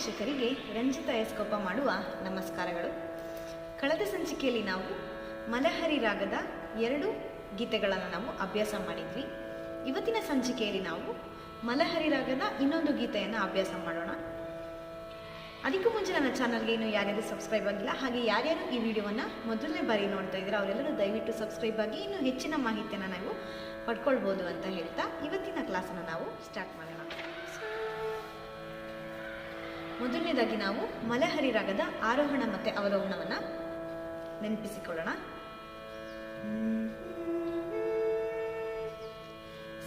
ವೀಕ್ಷಕರಿಗೆ ರಂಜಿತ ಎಸ್ಕೊಪ್ಪ ಮಾಡುವ ನಮಸ್ಕಾರಗಳು. ಕಳೆದ ಸಂಚಿಕೆಯಲ್ಲಿ ನಾವು ಮಲಹರಿ ರಾಗದ ಎರಡು ಗೀತೆಗಳನ್ನು ನಾವು ಅಭ್ಯಾಸ ಮಾಡಿದ್ವಿ. ಇವತ್ತಿನ ಸಂಚಿಕೆಯಲ್ಲಿ ನಾವು ಮಲಹರಿ ರಾಗದ ಇನ್ನೊಂದು ಗೀತೆಯನ್ನು ಅಭ್ಯಾಸ ಮಾಡೋಣ. ಅದಕ್ಕೂ ಮುಂಚೆ ನನ್ನ ಚಾನಲ್ಗೆ ಇನ್ನು ಯಾರ್ಯಾರು ಸಬ್ಸ್ಕ್ರೈಬ್ ಆಗಿಲ್ಲ, ಹಾಗೆ ಯಾರ್ಯಾರು ಈ ವಿಡಿಯೋವನ್ನು ಮೊದಲನೇ ಬಾರಿ ನೋಡ್ತಾ ಇದ್ದೀರಾ, ಅವರೆಲ್ಲರೂ ದಯವಿಟ್ಟು ಸಬ್ಸ್ಕ್ರೈಬ್ ಆಗಿ ಇನ್ನೂ ಹೆಚ್ಚಿನ ಮಾಹಿತಿಯನ್ನು ನಾವು ಪಡ್ಕೊಳ್ಬೋದು ಅಂತ ಹೇಳ್ತಾ ಇವತ್ತಿನ ಕ್ಲಾಸನ್ನು ನಾವು ಸ್ಟಾರ್ಟ್ ಮಾಡೋಣ. ಮೊದಲನೇದಾಗಿ ನಾವು ಮಲಹರಿ ರಾಗದ ಆರೋಹಣ ಮತ್ತು ಅವರೋಹಣವನ್ನು ನೆನಪಿಸಿಕೊಳ್ಳೋಣ.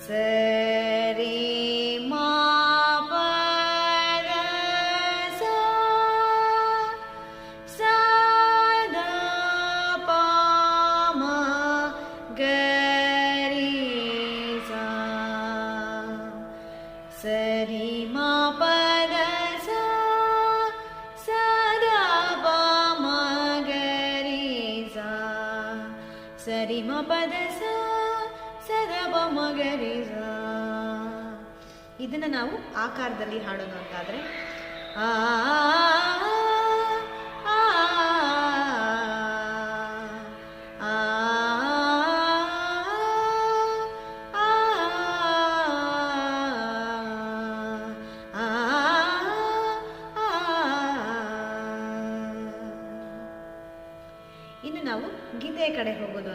ಸರಿ ಸರಿ ಮ ಪದ ಸಾ ಸದ ಪ ಮ ಗರಿ ಇದನ್ನು ನಾವು ಆಕಾರದಲ್ಲಿ ಹಾಡೋದು ಅಂತಾದರೆ ಆ,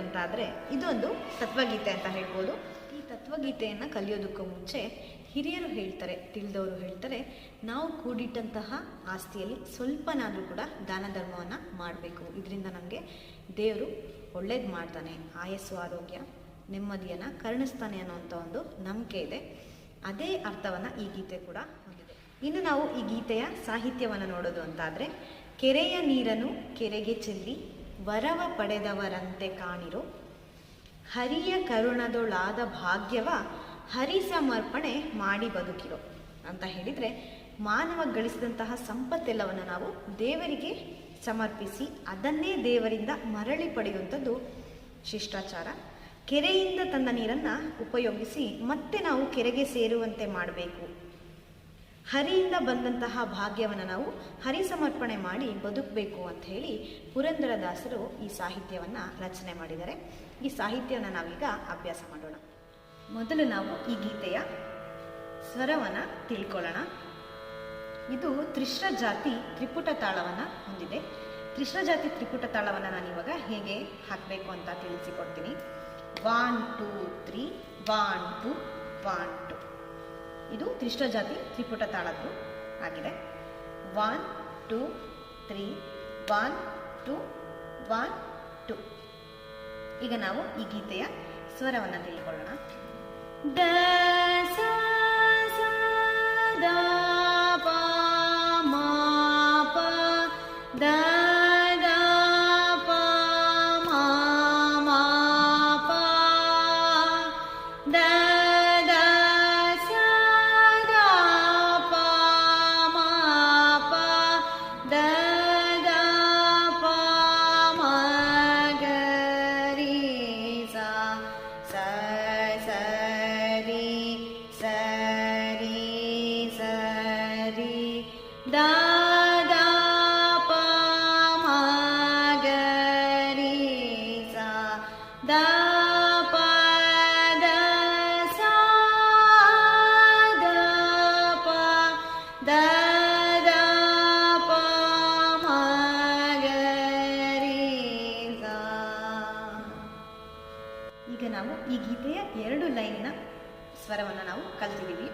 ಹೋಗೋದು ಅಂತ ಆದರೆ ಇದೊಂದು ತತ್ವಗೀತೆ ಅಂತ ಹೇಳ್ಬೋದು. ಈ ತತ್ವಗೀತೆಯನ್ನು ಕಲಿಯೋದಕ್ಕೂ ಮುಂಚೆ ಹಿರಿಯರು ಹೇಳ್ತಾರೆ, ತಿಳಿದವರು ಹೇಳ್ತಾರೆ, ನಾವು ಕೂಡಿಟ್ಟಂತಹ ಆಸ್ತಿಯಲ್ಲಿ ಸ್ವಲ್ಪನಾದರೂ ಕೂಡ ದಾನ ಧರ್ಮವನ್ನು ಮಾಡಬೇಕು. ಇದರಿಂದ ನಮಗೆ ದೇವರು ಒಳ್ಳೇದು ಮಾಡ್ತಾನೆ. ಆಯಸ್ಸು, ಆರೋಗ್ಯ, ನೆಮ್ಮದಿಯನ್ನು, ಕರುಣಿಸ್ತಾನೆ ಅನ್ನೋವಂಥ ಒಂದು ನಂಬಿಕೆ ಇದೆ. ಅದೇ ಅರ್ಥವನ್ನು ಈ ಗೀತೆ ಕೂಡ ಹೊಂದಿದೆ. ಇನ್ನು ನಾವು ಈ ಗೀತೆಯ ಸಾಹಿತ್ಯವನ್ನು ನೋಡೋದು ಅಂತಾದರೆ, ಕೆರೆಯ ನೀರನ್ನು ಕೆರೆಗೆ ಚೆಲ್ಲಿ ವರವ ಪಡೆದವರಂತೆ ಕಾಣಿರೋ. ಹರಿಯ ಕರುಣದೊಳಾದ ಭಾಗ್ಯವ ಹರಿ ಸಮರ್ಪಣೆ ಮಾಡಿ ಬದುಕಿರೋ. ಅಂತ ಹೇಳಿದರೆ ಮಾನವ ಗಳಿಸಿದಂತಹ ಸಂಪತ್ತೆಲ್ಲವನ್ನು ನಾವು ದೇವರಿಗೆ ಸಮರ್ಪಿಸಿ ಅದನ್ನೇ ದೇವರಿಂದ ಮರಳಿ ಪಡೆಯುವಂಥದ್ದು ಶಿಷ್ಟಾಚಾರ. ಕೆರೆಯಿಂದ ತಂದ ನೀರನ್ನು ಉಪಯೋಗಿಸಿ ಮತ್ತೆ ನಾವು ಕೆರೆಗೆ ಸೇರುವಂತೆ ಮಾಡಬೇಕು. ಹರಿಯಿಂದ ಬಂದಂತಹ ಭಾಗ್ಯವನ್ನು ನಾವು ಹರಿ ಸಮರ್ಪಣೆ ಮಾಡಿ ಬದುಕಬೇಕು ಅಂತ ಹೇಳಿ ಪುರಂದರದಾಸರು ಈ ಸಾಹಿತ್ಯವನ್ನು ರಚನೆ ಮಾಡಿದ್ದಾರೆ. ಈ ಸಾಹಿತ್ಯವನ್ನು ನಾವೀಗ ಅಭ್ಯಾಸ ಮಾಡೋಣ. ಮೊದಲು ನಾವು ಈ ಗೀತೆಯ ಸ್ವರವನ್ನು ತಿಳ್ಕೊಳ್ಳೋಣ. ಇದು ತ್ರಿಶ್ರ ಜಾತಿ ತ್ರಿಪುಟ ತಾಳವನ್ನು ಹೊಂದಿದೆ. ತ್ರಿಶ್ರ ಜಾತಿ ತ್ರಿಪುಟ ತಾಳವನ್ನು ನಾನು ಇವಾಗ ಹೇಗೆ ಹಾಕಬೇಕು ಅಂತ ತಿಳಿಸಿಕೊಡ್ತೀನಿ. One two three one two two ಇದು ತ್ರಿಷ್ಟ ಜಾತಿ ತ್ರಿಪುಟ ತಾಳದ್ದು ಆಗಿದೆ. One two three one two one two ಈಗ ನಾವು ಈ ಗೀತೆಯ ಸ್ವರವನ್ನು ತಿಳ್ಕೊಳ್ಳೋಣ ದ ಸ್ವರವನ್ನು ನಾವು ಕಲ್ತಿದ್ದೀವಿ.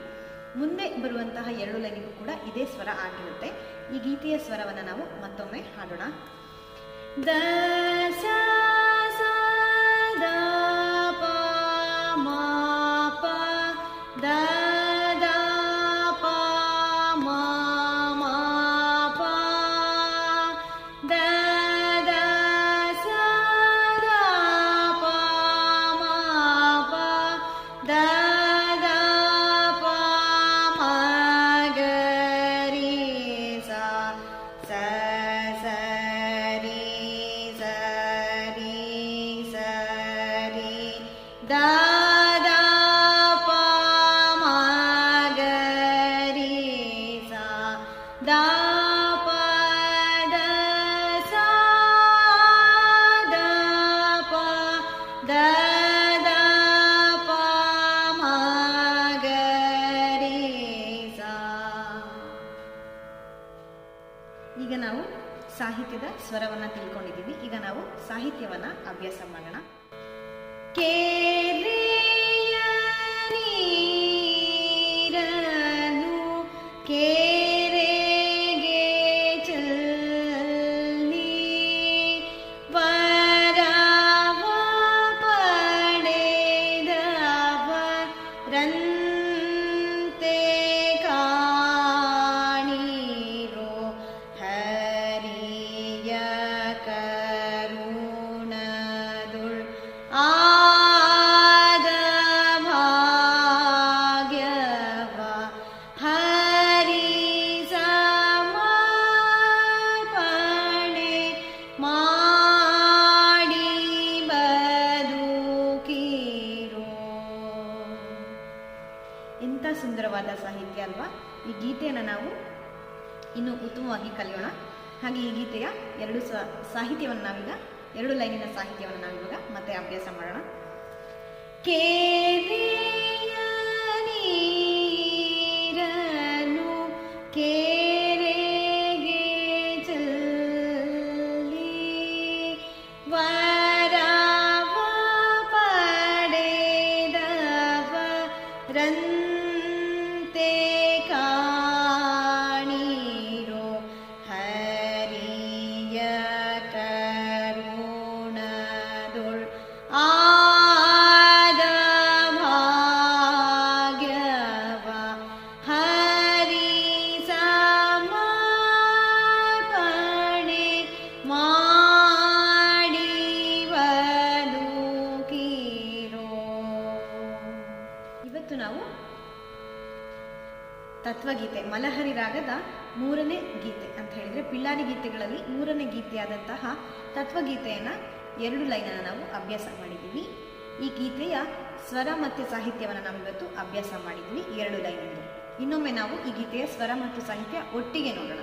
ಮುಂದೆ ಬರುವಂತಹ ಎರಡು ಲೈನಿಗೂ ಕೂಡ ಇದೇ ಸ್ವರ ಆಗಿರುತ್ತೆ. ಈ ಗೀತೆಯ ಸ್ವರವನ್ನು ನಾವು ಮತ್ತೊಮ್ಮೆ ಹಾಡೋಣ. ದ ಸಾಹಿತ್ಯದ ಸ್ವರವನ್ನು ತಿಳ್ಕೊಂಡಿದ್ದೀವಿ. ಈಗ ನಾವು ಸಾಹಿತ್ಯವನ್ನ ಅಭ್ಯಾಸ ಮಾಡೋಣ. ಕೇರೆಯ ಸುಂದರವಾದ ಸಾಹಿತ್ಯ ಅಲ್ವಾ? ಈ ಗೀತೆಯನ್ನು ನಾವು ಇನ್ನು ಉತ್ತಮವಾಗಿ ಕಲಿಯೋಣ. ಹಾಗೆ ಈ ಗೀತೆಯ ಎರಡು ಸಾಹಿತ್ಯವನ್ನು ನಾವೀಗ, ಎರಡು ಲೈನಿನ ಸಾಹಿತ್ಯವನ್ನು ನಾವಿವಾಗ ಮತ್ತೆ ಅಭ್ಯಾಸ ಮಾಡೋಣ. ಕೇರೆಯ ಪಡೆದವರಂತೆ ಮಲಹರಿ ರಾಗದ ಮೂರನೇ ಗೀತೆ ಅಂತ ಹೇಳಿದ್ರೆ ಪಿಳ್ಳಾರಿ ಗೀತೆಗಳಲ್ಲಿ ಮೂರನೇ ಗೀತೆಯಾದಂತಹ ತತ್ವಗೀತೆಯನ್ನು ಎರಡು ಲೈನನ್ನು ನಾವು ಅಭ್ಯಾಸ ಮಾಡಿದ್ದೀವಿ. ಈ ಗೀತೆಯ ಸ್ವರ ಮತ್ತು ಸಾಹಿತ್ಯವನ್ನು ನಾವು ಇವತ್ತು ಅಭ್ಯಾಸ ಮಾಡಿದ್ವಿ ಎರಡು ಲೈನಲ್ಲಿ ಇನ್ನೊಮ್ಮೆ ನಾವು ಈ ಗೀತೆಯ ಸ್ವರ ಮತ್ತು ಸಾಹಿತ್ಯ ಒಟ್ಟಿಗೆ ನೋಡೋಣ.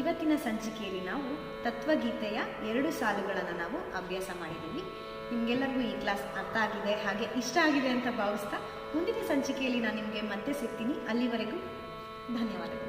ಇವತ್ತಿನ ಸಂಚಿಕೆಯಲ್ಲಿ ನಾವು ತತ್ವಗೀತೆಯ ಎರಡು ಸಾಲುಗಳನ್ನು ನಾವು ಅಭ್ಯಾಸ ಮಾಡಿದ್ದೀವಿ. ನಿಮಗೆಲ್ಲರಿಗೂ ಈ ಕ್ಲಾಸ್ ಅರ್ಥ ಆಗಿದೆ, ಹಾಗೆ ಇಷ್ಟ ಆಗಿದೆ ಅಂತ ಭಾವಿಸ್ತಾ ಮುಂದಿನ ಸಂಚಿಕೆಯಲ್ಲಿ ನಾನು ನಿಮಗೆ ಮತ್ತೆ ಸಿಗ್ತೀನಿ. ಅಲ್ಲಿವರೆಗೂ ಧನ್ಯವಾದಗಳು.